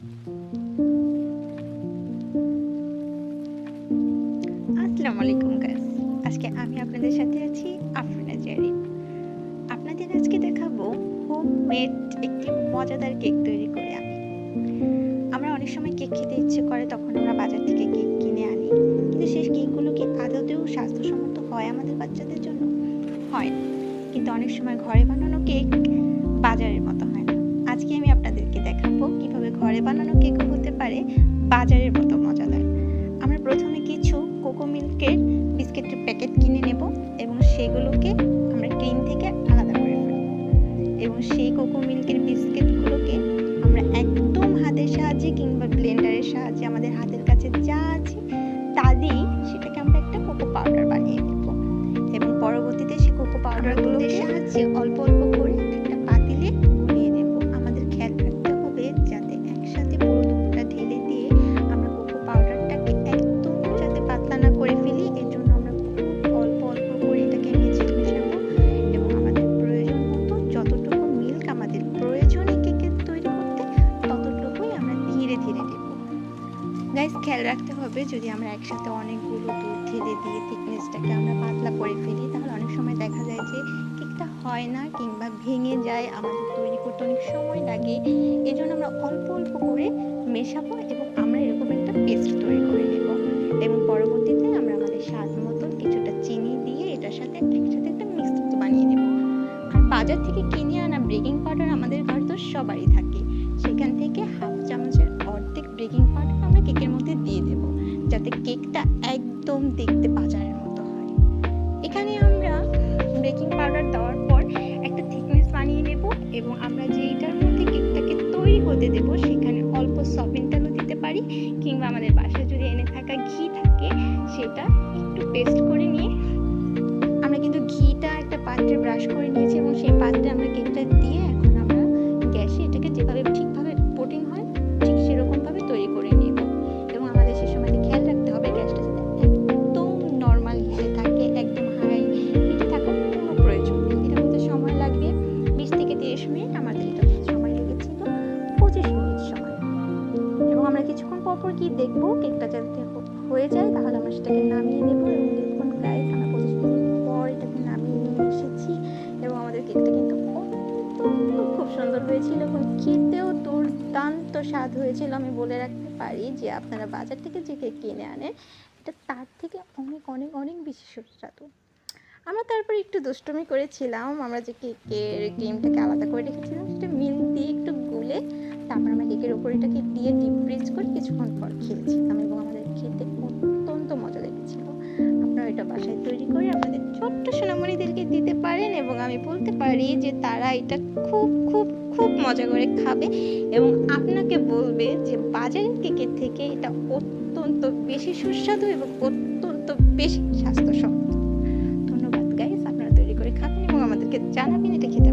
আসসালামু আলাইকুম গাইস আজকে আমি আপনাদের সাথে আছি আফরিনা জারিন আপনাদের আজকে দেখাবো হোমমেড একটি মজাদার কেক তৈরি করে আমি। আমরা অনেক সময় কেক খেতে ইচ্ছে করে, তখন আমরা বাজার থেকে কেক কিনে আনি। কিন্তু সেই কেকগুলো কি আদতেও স্বাস্থ্যসম্মত হয় আমাদের বাচ্চাদের জন্য? হয় না। কিন্তু অনেক সময় ঘরে বানানো কেক বাজারের মতো হয় না। আজকে আমি ঘরে বানানো কেকও হতে পারে বাজারের মতো মজাদার। আমরা প্রথমে কিছু কোকো মিল্কের বিস্কিটের প্যাকেট কিনে নেব এবং সেগুলোকে আমরা ক্রিম থেকে আলাদা করে ফেলব। এবং সেই কোকো ধীরে দেব গাইস খেয়াল রাখতে হবে, যদি আমরা একসাথে অনেকগুলো দুধ ঢেলে দিয়ে থিকনেসটাকে আমরা পাতলা করে ফেলি, তাহলে অনেক সময় দেখা যায় যে কেকটা হয় না কিংবা ভেঙে যায়, আমাদের তৈরি করতে অনেক সময় লাগে। এই জন্য আমরা অল্প অল্প করে মেশাবো এবং আমরা এরকম একটা পেস্ট তৈরি করে নেব। এবং পরবর্তীতে আমরা আমাদের স্বাদ মতো কিছুটা চিনি দিয়ে এটার সাথে একসাথে একটা মিশ্রিত বানিয়ে নেব। আর বাজার থেকে কিনে আনা বেকিং পাউডার আমাদের ঘর তো সবারই থাকে। সেখান থেকে হাফ চামচের বেকিং পাউডার আমরা কেকের মধ্যে দিয়ে দেব, যাতে কেকটা একদম দেখতে বাজারের মতো হয়। এখানে আমরা বেকিং পাউডার দেওয়ার পর একটা থিকনেস বানিয়ে নেব এবং আমরা যেইটার মধ্যে কেকটাকে তৈরি হতে দেব, সেখানে অল্প সফিন তেলও দিতে পারি, কিংবা আমাদের বাসায় কি দেখব? কেকটা যাতে হয়ে যায়, তাহলে আমরা সেটাকে নামিয়ে নেব এবং দেখুন গাইস আমরা পঁচিশ মিনিট পর এটাকে নামিয়ে নিয়ে এসেছি এবং আমাদের কেকটা কিন্তু খুব সুন্দর হয়েছিল এবং খেতেও দুর্দান্ত স্বাদ হয়েছিল। আমি বলে রাখতে পারি যে আপনারা বাজার থেকে যে কেক কিনে আনেন, এটা তার থেকে অনেক অনেক অনেক বেশি সুস্বাদু। আমরা তারপর একটু দুষ্টুমি করেছিলাম। আমরা যে কেকের ক্রিমটাকে আলাদা করে রেখেছিলাম, সেটা মিল্ক দিয়ে একটু গুলে তারপর আমরা কেকের উপর এটাকে দিয়ে ডিপ কিছুক্ষণ পর খেয়েছিলাম এবং আমাদের খেতে অত্যন্ত মজা লেগেছিল। আপনারা এটা বাসায় তৈরি করে আমাদের ছোট্ট সোনামণিদেরকে দিতে পারেন এবং আমি বলতে পারি যে তারা এটা খুব খুব খুব মজা করে খাবে এবং আপনাকে বলবে যে বাজারের কেকের থেকে এটা অত্যন্ত বেশি সুস্বাদু এবং অত্যন্ত বেশি স্বাস্থ্যসম্মত। ধন্যবাদ গাইস আপনারা তৈরি করে খাবেন এবং আমাদেরকে জানাবেন এটা খেতে